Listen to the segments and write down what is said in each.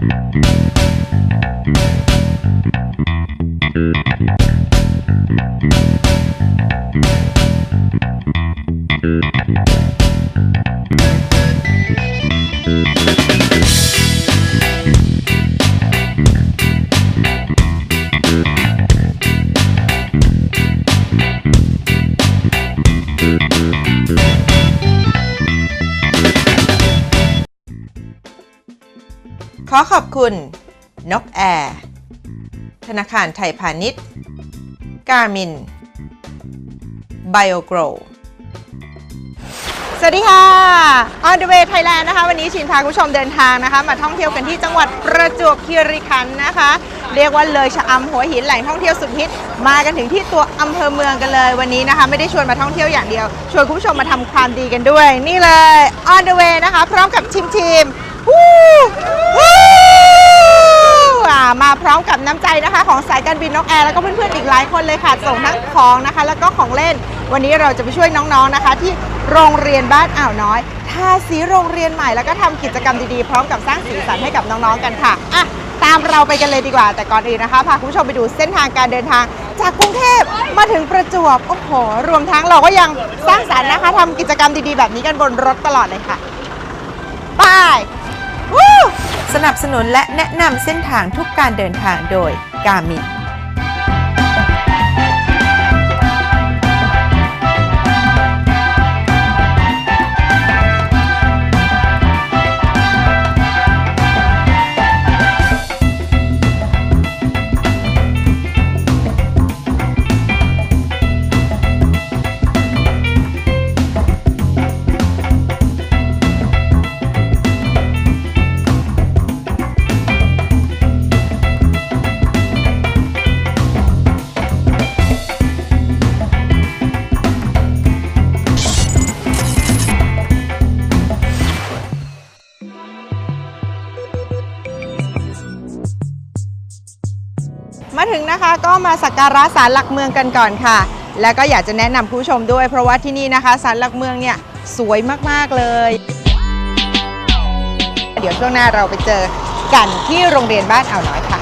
ข อขอบคุณนกแอร์ ธนาคารไทยพาณิชย์ กามิน BioGrow สวัสดีค่ะ On the way Thailand นะคะ วันนี้ชินพาคุณผู้ชมเดินทางนะคะ มาท่องเที่ยวกันที่จังหวัดประจวบคีรีขันธ์นะคะ เรียกว่าเลยชะอำหัวหินแหล่งท่องเที่ยวสุดฮิต มากันถึงที่ตัวอำเภอเมืองกันเลย วันนี้นะคะ ไม่ได้ชวนมาท่องเที่ยวอย่างเดียว ชวนคุณผู้ชมมาทำความดีกันด้วย นี่เลย On the way นะคะ พร้อมกับชิมชิมวู้ ว่ามาพร้อมกับน้ำใจนะคะ ของสายการบินนกแอร์แล้วก็เพื่อนๆอีกหลายคนเลยค่ะ ส่งทั้งของนะคะ แล้วก็ของเล่น วันนี้เราจะไปช่วยน้องๆนะคะ ที่โรงเรียนบ้านอ่าวน้อยทาสีโรงเรียนใหม่แล้วก็ทำกิจกรรมดีๆพร้อมกับสร้างสีสันให้กับน้องๆกันค่ะอะตามเราไปกันเลยดีกว่า แต่ก่อนอื่นนะคะพาคุณผู้ชมไปดูเส้นทางการเดินทาง จากกรุงเทพมาถึงประจวบโอ้โหรวมทั้งเราก็ยังสร้างสรรค์นะคะทำกิจกรรมดีๆแบบนี้กันบนรถตลอดเลยค่ะไป สนับสนุนและแนะนำเส้นทางทุกการเดินทางโดยกามิน มาถึงนะคะก็มาสักการะศาลหลักเมืองกันก่อนค่ะ แล้วก็อยากจะแนะนำผู้ชมด้วย เพราะว่าที่นี่นะคะศาลหลักเมืองเนี่ยสวยมากๆเลย เดี๋ยวช่วงหน้าเราไปเจอกันที่โรงเรียนบ้านอ่าวน้อยค่ะ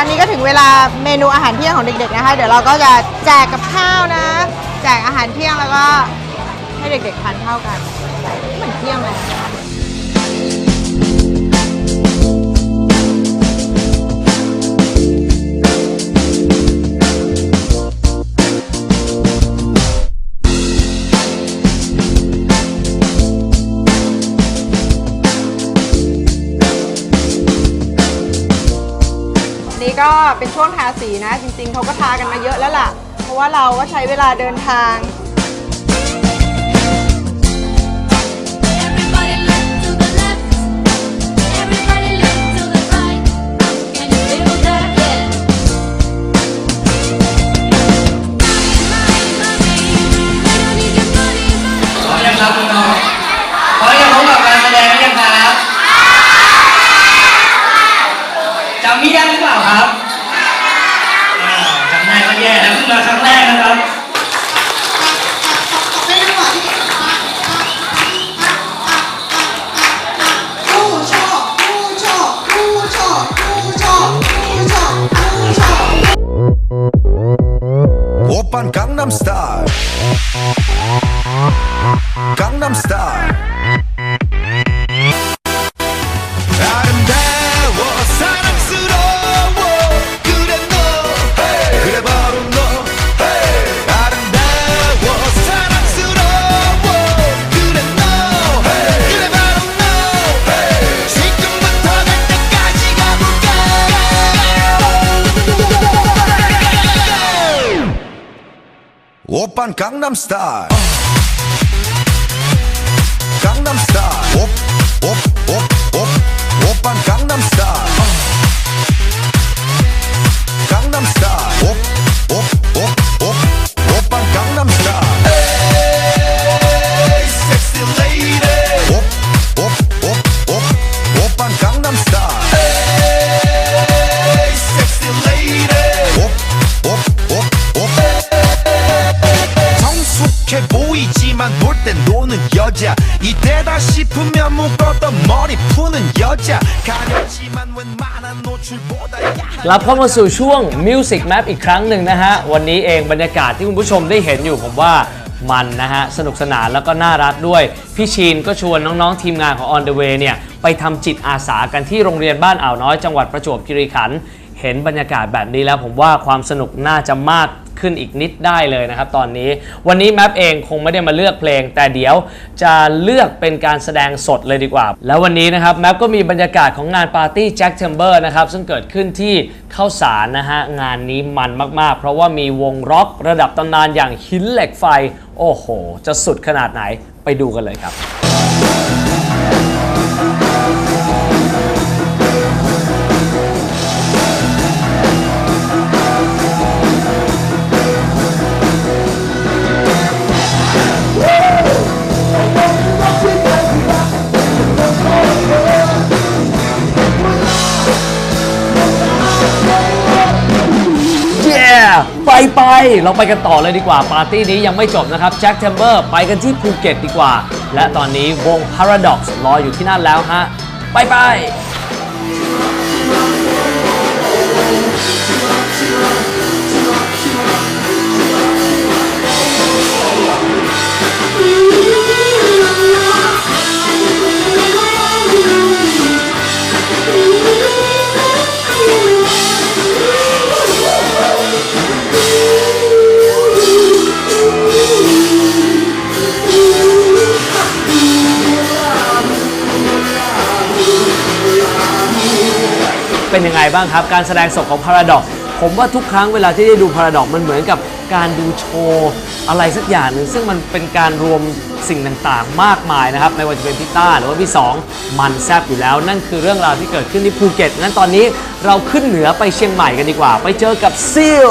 อนนี้ก็ถึงเวลาเมนูอาหารเที่ยงของเด็กๆนะคะ เดี๋ยวเราก็จะแจกกับข้าวนะ แจกอาหารเที่ยงแล้วก็ให้เด็กๆทานข้าวกันเหมือนเที่ยงเลย ก็เป็นช่วงทาสีนะ จริงๆเขาก็ทากันมาเยอะแล้วล่ะ เพราะว่าเราก็ใช้เวลาเดินทาง 때까지 가볼까? 오빤 강남 스타일 Gangnam Style. Op, op, op, op, op, Gangnam กลับเข้ามาสู่ช่วง Music Map อีกครั้งหนึ่งนะฮะ วันนี้เองบรรยากาศที่คุณผู้ชมได้เห็นอยู่ผมว่ามันนะฮะ สนุกสนานแล้วก็น่ารักด้วย พี่ชีนก็ชวนน้องๆ ทีมงานของ On the Way เนี่ย ไปทำจิตอาสากันที่โรงเรียนบ้านอ่าวน้อยจังหวัดประจวบคีรีขันธ์เห็นบรรยากาศแบบนี้แล้วผมว่าความสนุกน่าจะมาก ขึ้นอีกนิดได้เลยนะครับตอนนี้ วันนี้แมปเองคงไม่ได้มาเลือกเพลง แต่เดี๋ยวจะเลือกเป็นการแสดงสดเลยดีกว่า แล้ววันนี้นะครับแมปก็มีบรรยากาศของงานปาร์ตี้แจ็คเทมเบอร์นะครับซึ่งเกิดขึ้นที่เข้าสารนะฮะงานนี้มันมากๆ เพราะว่ามีวงร็อกระดับตำนานอย่างหินเหล็กไฟ โอ้โห จะสุดขนาดไหนไปดูกันเลยครับ ไปไปเราไปกันต่อเลยดีกว่า ปาร์ตี้นี้ยังไม่จบนะครับแจ็คเทมเบอร์ไปกันที่ภูเก็ตดีกว่า และตอนนี้วง Paradox รออยู่ที่นั่นแล้วฮะ ไปไป เป็นยังไงบ้างครับ การแสดงสดของพาราดอกผมว่าทุกครั้งเวลาที่ได้ดูพาราดอกมันเหมือนกับการดูโชว์อะไรสักอย่างหนึ่งซึ่งมันเป็นการรวมสิ่งต่างๆ มากมายนะครับ ไม่ว่าจะเป็นพี่ต้าหรือว่าพี่สองมันแซบอยู่แล้ว นั่นคือเรื่องราวที่เกิดขึ้นที่ภูเก็ตงั้นตอนนี้เราขึ้นเหนือไปเชียงใหม่กันดีกว่า ไปเจอกับซิล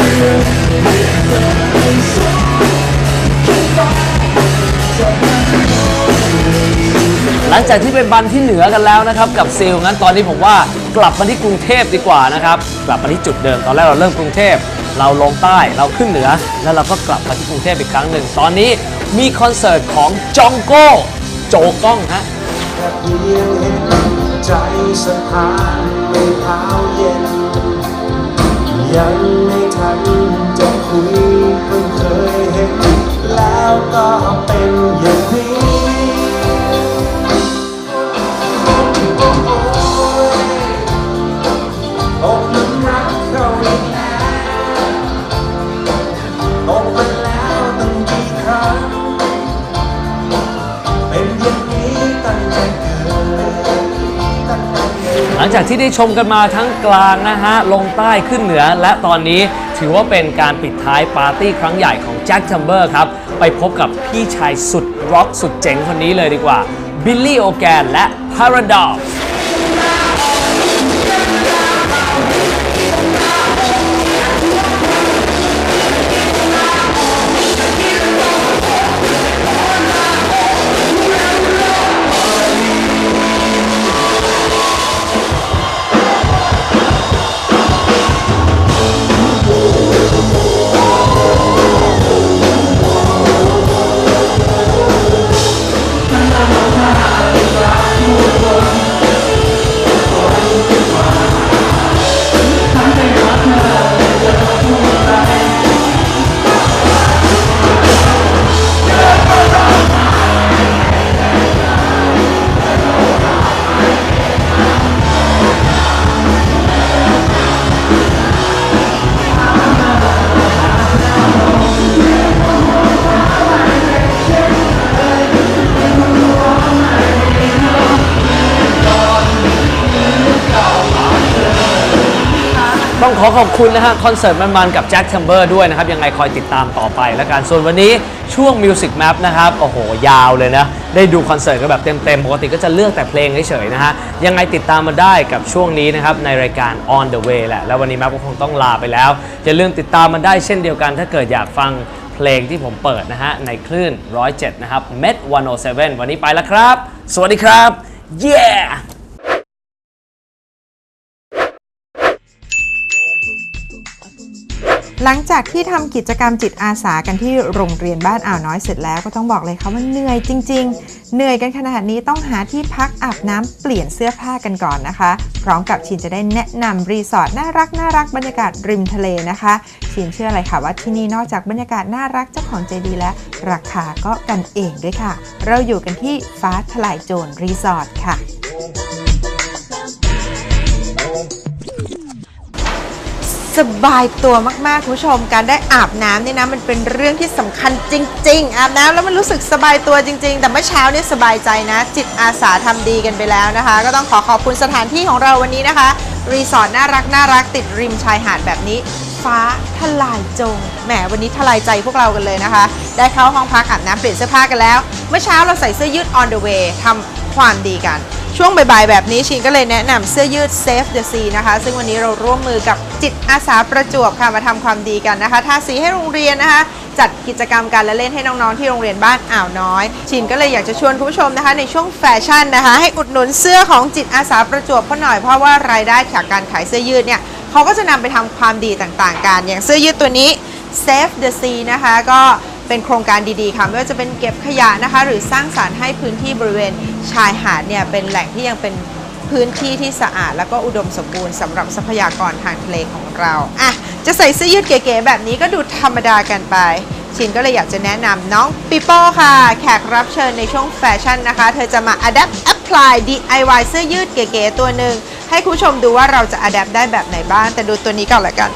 หลังจากที่ไปบันที่เหนือกันแล้วนะครับกับเซลงั้นตอนนี้ผมว่ากลับมาที่กรุงเทพดีกว่านะครับกลับมาที่จุดเดิมตอนแรกเราเริ่มกรุงเทพเราลงใต้เราขึ้นเหนือ แล้วเราก็กลับมาที่กรุงเทพอีกครั้งหนึ่ง ตอนนี้มีคอนเสิร์ตของจองโก้โจก้องฮะใจสะท้านในเท้าเย็น ยังไม่ทันจะคุยเพิ่งเคยเห็น แล้วก็เป็นอย่างนี้ ลังจากที่ได้ชมกันมาทั้งกลางนะฮะ ลงใต้ขึ้นเหนือ และตอนนี้ถือว่าเป็นการปิดท้ายปาร์ตี้ครั้งใหญ่ของแจ็คทัมเบอร์ครับ ไปพบกับพี่ชายสุดร็อกสุดเจ๋งคนนี้เลยดีกว่าบิลลี่โอแกนและพาราดอล ขอขอบคุณนะฮะคอนเสิร์ตมันๆกับแจ็คแชมเบอร์ด้วยนะครับ ยังไงคอยติดตามต่อไปแล้วกัน ส่วนวันนี้ช่วง Music Map นะครับ โอ้โห ยาวเลยนะ ได้ดูคอนเสิร์ตกันแบบเต็มๆ ปกติก็จะเลือกแต่เพลงเฉยๆนะฮะ ยังไงติดตามมาได้กับช่วงนี้นะครับ ในรายการ On the Way แหละ แล้ววันนี้แมปก็คงต้องลาไปแล้วอย่าลืมติดตามมาได้เช่นเดียวกัน ถ้าเกิดอยากฟังเพลงที่ผมเปิดนะฮะในคลื่น 107 นะครับ Met 107 วันนี้ไปแล้วครับ สวัสดีครับ yeah หลังจากที่ทำกิจกรรมจิตอาสากันที่โรงเรียนบ้านอ่าวน้อยเสร็จแล้วก็ต้องบอกเลยค่ะว่าเหนื่อยจริง ๆ เหนื่อยกันขนาดนี้ต้องหาที่พักอาบน้ำเปลี่ยนเสื้อผ้ากันก่อนนะคะ พร้อมกับชินจะได้แนะนำรีสอร์ทน่ารักน่ารักบรรยากาศริมทะเลนะคะชินเชื่อเลยค่ะว่าที่นี่นอกจากบรรยากาศน่ารักเจ้าของใจดีและราคาก็กันเองด้วยค่ะ เราอยู่กันที่ฟ้าทลายโจรรีสอร์ทค่ะ สบายตัวมากๆคุณผู้ชม การได้อาบน้ำเนี่ยนะมันเป็นเรื่องที่สำคัญจริง ๆ อาบน้ำแล้วมันรู้สึกสบายตัวจริง ๆ แต่เมื่อเช้าเนี่ยสบายใจนะ จิตอาสาทำดีกันไปแล้วนะคะ ก็ต้องขอขอบคุณสถานที่ของเราวันนี้นะคะ รีสอร์ทน่ารักน่ารักติดริมชายหาดแบบนี้ ฟ้าทลายโจงแหมวันนี้ทลายใจพวกเรากันเลยนะคะ ได้เข้าห้องพักอาบน้ำเปลี่ยนเสื้อผ้ากันแล้ว เมื่อเช้าเราใส่เสื้อยืด on the way ทำความดีกัน ช่วงบ่ายๆแบบนี้ชินก็เลยแนะนำเสื้อยืด Save the Sea นะคะ ซึ่งวันนี้เราร่วมมือกับจิตอาสาประจวบค่ะมาทำความดีกันนะคะทาสีให้โรงเรียนนะคะ จัดกิจกรรมการละเล่นให้น้องๆที่โรงเรียนบ้านอ่าวน้อย ชินก็เลยอยากจะชวนคุณผู้ชมนะคะ ในช่วงแฟชั่นนะคะ ให้อุดหนุนเสื้อของจิตอาสาประจวบเขาหน่อยเพราะว่ารายได้จากการขายเสื้อยืดเนี่ยเขาก็จะนำไปทำความดีต่างๆกันอย่างเสื้อยืดตัวนี้ Save the Sea นะคะก็ เป็นโครงการดีๆค่ะไม่ว่าจะเป็นเก็บขยะนะคะ หรือสร้างสารรค์ให้พื้นที่บริเวณชายหาดเนี่ยเป็นแหล่งที่ยังเป็นพื้นที่ที่สะอาด แล้วก็อุดมสมบูรณ์สำหรับทรัพยากรทางทะเลของเราอะจะใส่เสื้อยืดเก๋ๆแบบนี้ก็ดูธรรมดากันไป ชินก็เลยอยากจะแนะนำน้องปิโป้ค่ะ แขกรับเชิญในช่วงแฟชั่นนะคะ เธอจะมา adapt apply DIY เสื้อยืดเก๋ๆตัวหนึ่งให้คุณผู้ชมดูว่าเราจะ adapt ได้แบบไหนบ้างแต่ดูตัวนี้ก่อนละกัน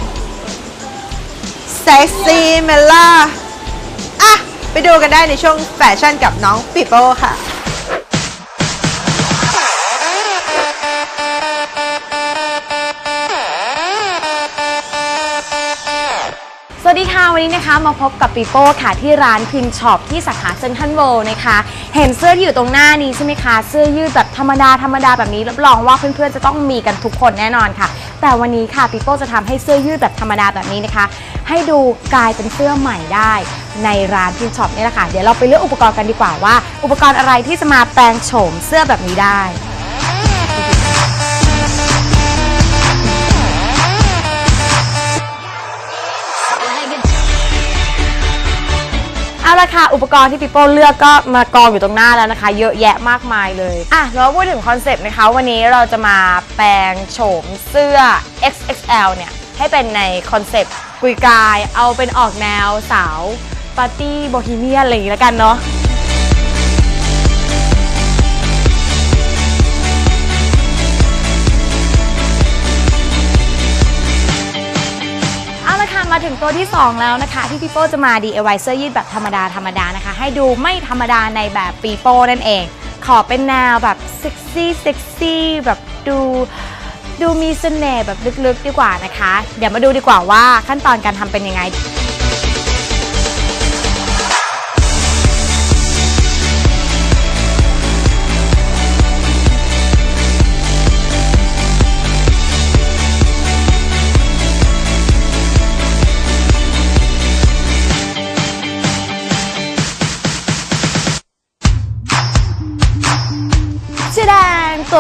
sexy เมล่า ไปดูกันได้ในช่วงแฟชั่นกับน้องปิโป้ค่ะ สวัสดีค่ะ วันนี้นะคะมาพบกับปีโป้ค่ะที่ร้านพินช็อปที่สาขาเซ็นทรัลเวล์นะคะ เห็นเสื้อที่อยู่ตรงหน้านี้ใช่ไหมคะ เสื้อยืดแบบธรรมดาธรรมดาแบบนี้รับรองว่าเพื่อนๆจะต้องมีกันทุกคนแน่นอนค่ะ แต่วันนี้ค่ะปีโป้จะทำให้เสื้อยืดแบบธรรมดาแบบนี้นะคะ ให้ดูกลายเป็นเสื้อใหม่ได้ ในร้านพินช็อปนี่แหละค่ะเดี๋ยวเราไปเลือกอุปกรณ์กันดีกว่าว่า อุปกรณ์อะไรที่จะมาแปลงโฉมเสื้อแบบนี้ได้ เอาละค่ะ อุปกรณ์ที่พี่โป้เลือกก็มากองอยู่ตรงหน้าแล้วนะคะ เยอะแยะมากมายเลย อะแล้วพูดถึงคอนเซปต์นะคะ วันนี้เราจะมาแปลงโฉมเสื้อ XXL เนี่ย ให้เป็นในคอนเซปต์กุยกาย เอาเป็นออกแนวสาว ปาร์ตี้โบฮีเมียนอะไรอย่างนี้แล้วกันเนาะเอาละค่ะมาถึงตัวที่ 2 แล้วนะคะ ที่พี่โป้จะมา DIY เสื้อยืดแบบธรรมดาธรรมดานะคะ ให้ดูไม่ธรรมดาในแบบปีโป้นั่นเอง ขอเป็นแนวแบบเซ็กซี่เซ็กซี่แบบดูดูมีเสน่ห์แบบลึกๆดีกว่านะคะ เดี๋ยวมาดูดีกว่าว่าขั้นตอนการทำเป็นยังไง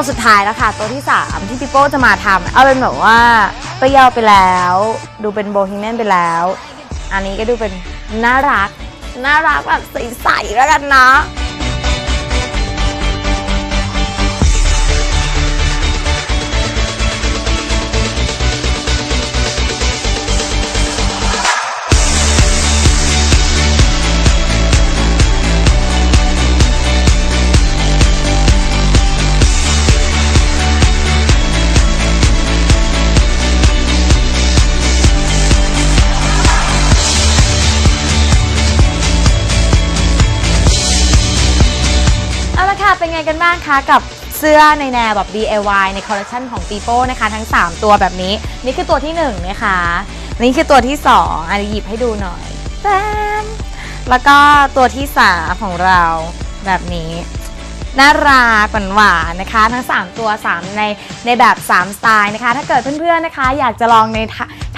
สุดท้ายแล้วค่ะ ตัวที่ 3 ที่พี่โป้จะมาทำเอาเป็นแบบว่าเปรี้ยวไปแล้ว ดูเป็นโบฮีเมียนไปแล้ว อันนี้ก็ดูเป็นน่ารัก น่ารักแบบใสๆแล้วกันเนาะ กันบ้างคะกับเสื้อในแนวแบบ DIY ในคอลเลคชันของ People นะคะ ทั้ง 3 ตัวแบบนี้ นี่คือตัวที่1นะคะนี่คือตัวที่ 2อันนี้หยิบให้ดูหน่อยแแล้วก็ตัวที่ 3 ของเราแบบนี้ น่ารักหวานๆนะคะ ทั้ง 3 ตัว 3 ในในแบบ 3 สไตล์นะคะ ถ้าเกิดเพื่อนๆนะคะ อยากจะลองใน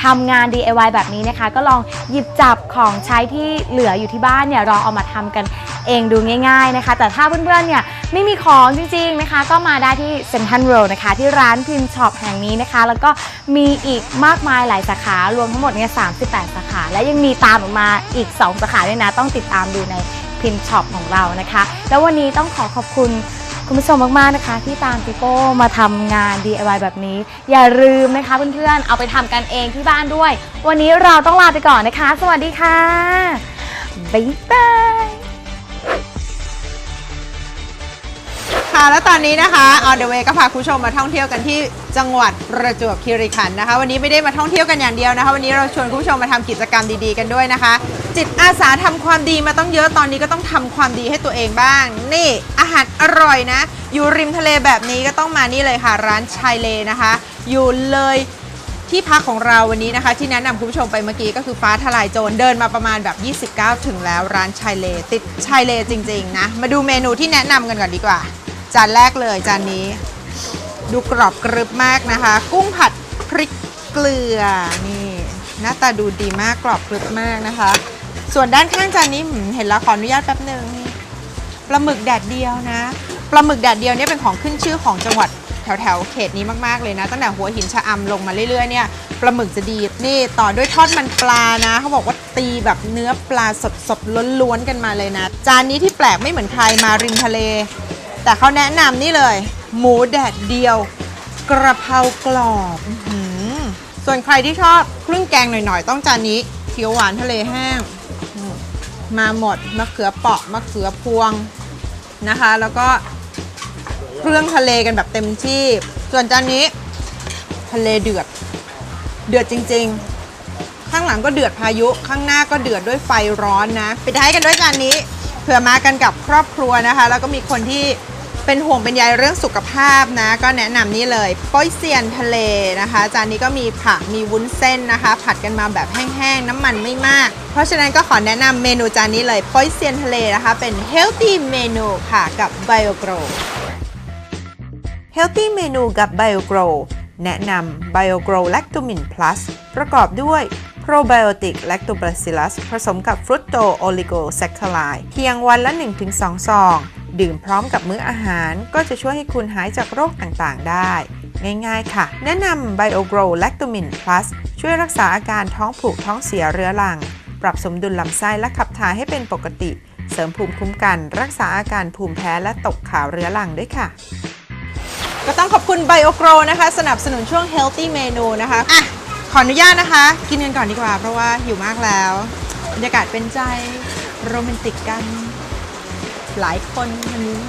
ทำงาน DIY แบบนี้นะคะ ก็ลองหยิบจับของใช้ที่เหลืออยู่ที่บ้านเนี่ยลองเอามาทำกันเองดูง่ายๆนะคะ แต่ถ้าเพื่อนๆเนี่ยไม่มีของจริงๆนะคะ ก็มาได้ที่เซ็นทรัลเวิลด์นะคะ ที่ร้านพิมพ์ช็อปแห่งนี้นะคะ แล้วก็มีอีกมากมายหลายสาขารวมทั้งหมดเนี่ย38 สาขา และยังมีตามออกมาอีก 2 สาขาด้วยนะต้องติดตามดูใน พิมพ์ช็อปของเรานะคะ แล้ววันนี้ต้องขอขอบคุณคุณผู้ชมมาก ๆ นะคะ ที่ตามปิโป้มาทำงาน DIY แบบนี้ อย่าลืมนะคะเพื่อน ๆ เอาไปทำกันเองที่บ้านด้วย วันนี้เราต้องลาไปก่อนนะคะ สวัสดีค่ะ บ๊ายบาย แล้วตอนนี้นะคะ On the way ก็พาคุณผู้ชมมาท่องเที่ยวกันที่จังหวัดประจวบคีรีขันธ์นะคะ วันนี้ไม่ได้มาท่องเที่ยวกันอย่างเดียวนะคะ วันนี้เราชวนคุณผู้ชมมาทำกิจกรรมดีๆกันด้วยนะคะ จิตอาสาทำความดีมาต้องเยอะตอนนี้ก็ต้องทำความดีให้ตัวเองบ้าง นี่อาหารอร่อยนะ อยู่ริมทะเลแบบนี้ก็ต้องมานี่เลยค่ะ ร้านชายเลนะคะ อยู่เลยที่พักของเราวันนี้นะคะ ที่แนะนำคุณผู้ชมไปเมื่อกี้ก็คือฟ้าทลายโจรเดินมาประมาณแบบ 29 ถึงแล้วร้านชายเล ติดชายเลจริง ๆ นะ มาดูเมนูที่แนะนำกันก่อนดีกว่า จานแรกเลยจานนี้ ดูกรอบกรึบมากนะคะ กุ้งผัดพริกเกลือนี่หน้าตาดูดีมากกรอบกรึบมากนะคะ ส่วนด้านข้างจานนี้เห็นแล้วขออนุญาตแป๊บหนึ่งปลาหมึกแดดเดียวนะปลาหมึกแดดเดียวเนี่ยเป็นของขึ้นชื่อของจังหวัดแถวแถวๆเขตนี้มากๆเลยนะ ตั้งแต่หัวหินชะอำลงมาเรื่อยๆเนี่ยปลาหมึกจะดีนี่ต่อด้วยทอดมันปลานะ เขาบอกว่าตีแบบเนื้อปลาสดๆล้วนๆกันมาเลยนะ จานนี้ที่แปลกไม่เหมือนใครมาริมทะเล แต่เขาแนะนำนี่เลย หมูแดดเดียว กระเพรากรอบอื้อหือส่วนใครที่ชอบเครื่องแกงหน่อยๆ ต้องจานนี้เขียวหวานทะเลแห้งอืมมาหมดมะเขือเปราะมะเขือพวงนะคะ แล้วก็เครื่องทะเลกันแบบเต็มที่ ส่วนจานนี้ทะเลเดือด เดือดจริงๆ ข้างหลังก็เดือดพายุ ข้างหน้าก็เดือดด้วยไฟร้อนนะปิดท้ายกันด้วยจานนี้ เผื่อมากันกับครอบครัวนะคะ แล้วก็มีคนที่ เป็นห่วงเป็นใยเรื่องสุขภาพนะ ก็แนะนำนี่เลยป้ยเซียนทะเลนะคะ จานนี้ก็มีผักมีวุ้นเส้นนะคะ ผัดกันมาแบบแห้งๆ น้ำมันไม่มาก เพราะฉะนั้นก็ขอแนะนำเมนูจานนี้เลยป้ยเซียนทะเลนะคะ เป็น healthy เมนูค่ะกับ BioGrow Healthy เมนูกับ BioGrow แนะนำ BioGrow Lactomin Plus ประกอบด้วย Probiotic Lactobacillus ผสมกับ Fructo Oligosaccharide เพียงวันละ 1-2 ซองดื่มพร้อมกับมื้ออาหาร ก็จะช่วยให้คุณหายจากโรคต่างๆ ได้ ง่ายๆ ค่ะ แนะนำ BioGrow Lactomin Plus ช่วยรักษาอาการท้องผูกท้องเสียเรื้อรัง ปรับสมดุลลำไส้และขับถ่ายให้เป็นปกติ เสริมภูมิคุ้มกัน รักษาอาการภูมิแพ้และตกขาวเรื้อรังด้วยค่ะ ก็ต้องขอบคุณ BioGrow นะคะ สนับสนุนช่วง Healthy Menu นะคะอะขออนุญาตนะคะ กินกันก่อนดีกว่า เพราะว่าหิวมากแล้ว บรรยากาศเป็นใจโรแมนติกกัน หลายคนวันนี้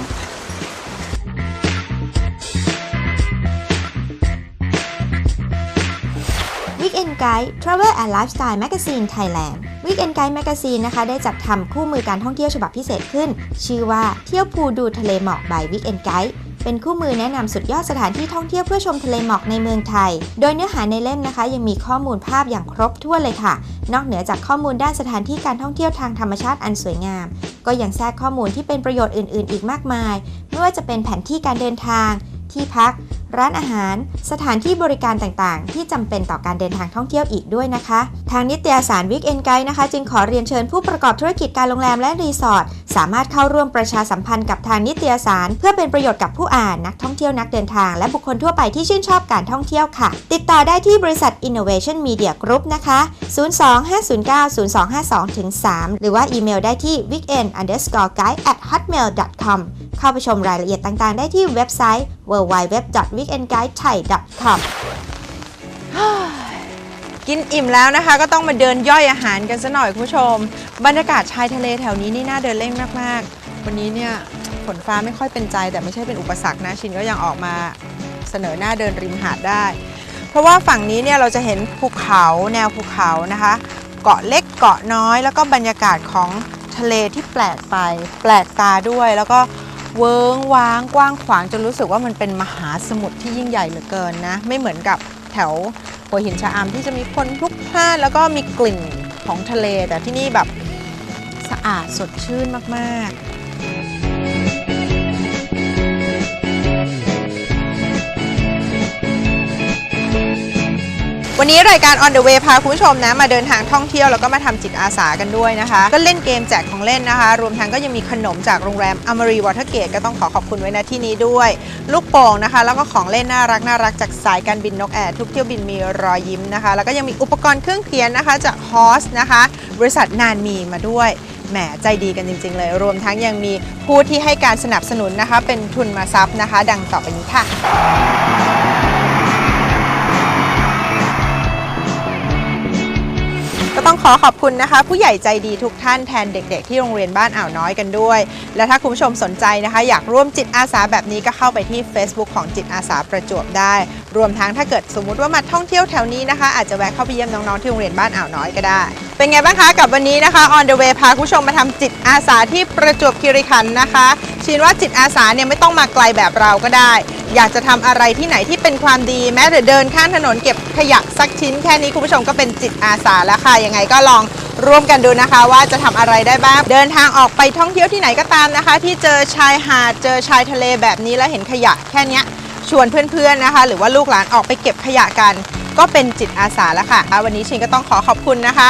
วิกเอนไกด์ทราเวลแอนด์ไลฟ์สไตล์แมกกาซีนไทยแลนด์วิกเอนไกด์แมกกาซีนนะคะได้จัดทำคู่มือการท่องเที่ยวฉบับพิเศษขึ้น ชื่อว่าเที่ยวภูดูทะเลหมอกบายวิกเอนไกด์ เป็นคู่มือแนะนำสุดยอดสถานที่ท่องเที่ยวเพื่อชมทะเลหมอกในเมืองไทย โดยเนื้อหาในเล่มนะคะ ยังมีข้อมูลภาพอย่างครบถ้วนเลยค่ะ นอกเหนือจากข้อมูลด้านสถานที่การท่องเที่ยวทางธรรมชาติอันสวยงาม ก็ยังแทรกข้อมูลที่เป็นประโยชน์อื่น ๆ อีกมากมาย ไม่ว่าจะเป็นแผนที่การเดินทาง ที่พัก ร้านอาหาร สถานที่บริการต่างๆ ที่จำเป็นต่อการเดินทางท่องเที่ยวอีกด้วยนะคะ ทางนิตยสาร Weekend Guide นะคะ จึงขอเรียนเชิญผู้ประกอบธุรกิจการโรงแรมและรีสอร์ทสามารถเข้าร่วมประชาสัมพันธ์กับทางนิตยสาร เพื่อเป็นประโยชน์กับผู้อ่านนักท่องเที่ยวนักเดินทาง และบุคคลทั่วไปที่ชื่นชอบการท่องเที่ยวค่ะ ติดต่อได้ที่บริษัท Innovation Media Group นะคะ 025090252-3หรือว่าอีเมลได้ที่ weekend underscore guide at hotmail com เข้าไปชมรายละเอียดต่างๆ ได้ที่เว็บไซต์ www.weekendguidethai.com กินอิ่มแล้วนะคะ ก็ต้องมาเดินย่อยอาหารกันซะหน่อยคุณผู้ชม บรรยากาศชายทะเลแถวนี้นี่น่าเดินเล่นมากๆ วันนี้เนี่ยฝนฟ้าไม่ค่อยเป็นใจ แต่ไม่ใช่เป็นอุปสรรคนะชินก็ยังออกมาเสนอหน้าเดินริมหาดได้ เพราะว่าฝั่งนี้เนี่ยเราจะเห็นภูเขาแนวภูเขานะคะ เกาะเล็กเกาะน้อย แล้วก็บรรยากาศของทะเลที่แปลกไป แปลกตาด้วยแล้วก็ เวิงว้างกว้างขวางจนรู้สึกว่ามันเป็นมหาสมุทรที่ยิ่งใหญ่เหลือเกินนะ ไม่เหมือนกับแถวหัวหินชะอำที่จะมีคนพลุกพล่านแล้วก็มีกลิ่นของทะเล แต่ที่นี่แบบสะอาดสดชื่นมาก ๆ วันนี้รายการ On the Way พาคุณผู้ชมนะมาเดินทางท่องเที่ยวแล้วก็มาทำจิตอาสากันด้วยนะคะ ก็เล่นเกมแจกของเล่นนะคะ รวมทั้งก็ยังมีขนมจากโรงแรมอมรีวอเตอร์เกตก็ต้องขอขอบคุณไว้ณที่นี้ด้วย ลูกโป่งนะคะ แล้วก็ของเล่นน่ารักน่ารักจากสายการบินนกแอร์ทุกเที่ยวบินมีรอยยิ้มนะคะ แล้วก็ยังมีอุปกรณ์เครื่องเขียนนะคะจากฮอสนะคะ บริษัทนานมีมาด้วยแหมใจดีกันจริง ๆ เลย รวมทั้งยังมีผู้ที่ให้การสนับสนุนนะคะ เป็นทุนมาซับนะคะ ดังต่อไปนี้ค่ะ ต้องขอขอบคุณนะคะ ผู้ใหญ่ใจดีทุกท่านแทนเด็ก ๆ ที่โรงเรียนบ้านอ่าวน้อยกันด้วย และถ้าคุณผู้ชมสนใจนะคะ อยากร่วมจิตอาสาแบบนี้ก็เข้าไปที่ Facebook ของจิตอาสาประจวบได้ รวมทั้งถ้าเกิดสมมุติว่ามาท่องเที่ยวแถวนี้นะคะ อาจจะแวะเข้าไปเยี่ยมน้องๆที่โรงเรียนบ้านอ่าวน้อยก็ได้ เป็นไงบ้างคะกับวันนี้นะคะ On the way พาคุณผู้ชมมาทำจิตอาสาที่ประจวบคีรีขันธ์นะคะชินว่าจิตอาสาเนี่ยไม่ต้องมาไกลแบบเราก็ได้ อยากจะทำอะไรที่ไหนที่เป็นความดีแม้แต่เดินข้ามถนนเก็บขยะสักชิ้นแค่นี้คุณผู้ชมก็เป็นจิตอาสาแล้วค่ะยังไงก็ลองร่วมกันดูนะคะว่าจะทำอะไรได้บ้าง เดินทางออกไปท่องเที่ยวที่ไหนก็ตามนะคะ ที่เจอชายหาดเจอชายทะเลแบบนี้แล้วเห็นขยะแค่นี้ชวนเพื่อนๆนะคะ หรือว่าลูกหลานออกไปเก็บขยะกัน ก็เป็นจิตอาสาแล้วค่ะ วันนี้ชินก็ต้องขอขอบคุณนะคะ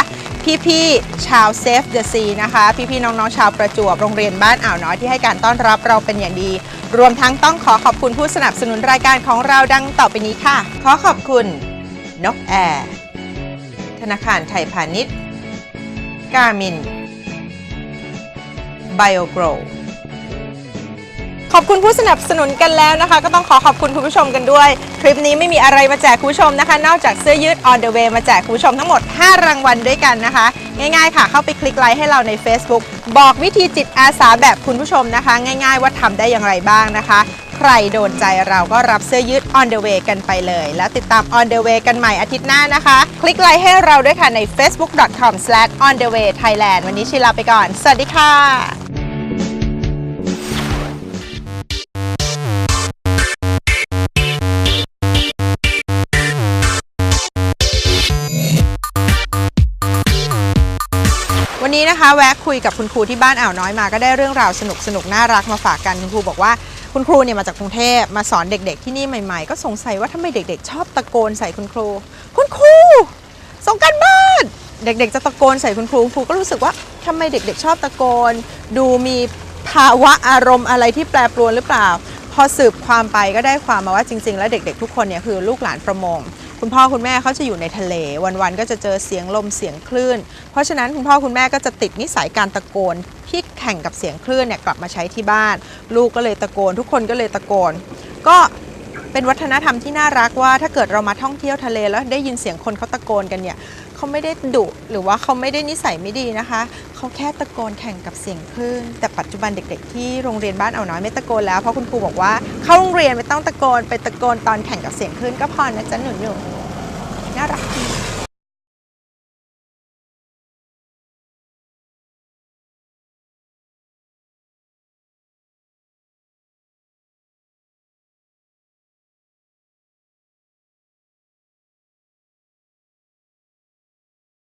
พี่ๆชาว Save the Sea นะคะ พี่ๆน้องๆชาวประจวบโรงเรียนบ้านอ่าวน้อยที่ให้การต้อนรับเราเป็นอย่างดี รวมทั้งต้องขอขอบคุณผู้สนับสนุนรายการของเราดังต่อไปนี้ค่ะ ขอขอบคุณนกแอร์ ธนาคารไทยพาณิชย์การมิน BioGrow ขอบคุณผู้สนับสนุนกันแล้วนะคะ ก็ต้องขอขอบคุณคุณผู้ชมกันด้วย คลิปนี้ไม่มีอะไรมาแจกคุณผู้ชมนะคะ นอกจากเสื้อยืด On the way มาแจกคุณผู้ชมทั้งหมด 5 รางวัลด้วยกันนะคะ ง่ายๆค่ะ เข้าไปคลิกไลค์ให้เราใน Facebook บอกวิธีจิตอาสาแบบคุณผู้ชมนะคะ ง่ายๆว่าทำได้อย่างไรบ้างนะคะ ใครโดนใจเราก็รับเสื้อยืด On the way กันไปเลย แล้วติดตาม On the way กันใหม่อาทิตย์หน้านะคะ คลิกไลค์ให้เราด้วยค่ะใน facebook.com/onthewaythailand วันนี้ชิลาไปก่อน สวัสดีค่ะวันนี้นะคะแวะคุยกับคุณครูที่บ้านอ่าวน้อยมาก็ได้เรื่องราวสนุกสนุกน่ารักมาฝากกันคุณครูบอกว่า คุณครูเนี่ยมาจากกรุงเทพมาสอนเด็ก ๆ ที่นี่ใหม่ ๆ ก็สงสัยว่าทำไมเด็ก ๆ ชอบตะโกนใส่คุณครู คุณครูส่งกันบ้านเด็ก ๆ จะตะโกนใส่คุณครูคุณครูก็รู้สึกว่าทำไมเด็ก ๆ ชอบตะโกน ดูมีภาวะอารมณ์อะไรที่แปรปรวนหรือเปล่า พอสืบความไปก็ได้ความมาว่าจริง ๆ แล้วเด็ก ๆ ทุกคนเนี่ยคือลูกหลานประมง คุณพ่อคุณแม่เขาจะอยู่ในทะเล วันๆก็จะเจอเสียงลมเสียงคลื่น เพราะฉะนั้นคุณพ่อคุณแม่ก็จะติดนิสัยการตะโกนที่แข่งกับเสียงคลื่นเนี่ยกลับมาใช้ที่บ้าน ลูกก็เลยตะโกน ทุกคนก็เลยตะโกน ก็เป็นวัฒนธรรมที่น่ารักว่าถ้าเกิดเรามาท่องเที่ยวทะเลแล้วได้ยินเสียงคนเขาตะโกนกันเนี่ย เขาไม่ได้ดุหรือว่าเขาไม่ได้นิสัยไม่ดีนะคะ เขาแค่ตะโกนแข่งกับเสียงคลื่นแต่ปัจจุบันเด็ก ๆ ที่โรงเรียนบ้านเอาน้อยไม่ตะโกนแล้วเพราะคุณครูบอกว่าเข้าโรงเรียนไม่ต้องตะโกนไปตะโกนตอนแข่งกับเสียงคลื่นก็พอนะจ๊ะหนูๆน่ารักดี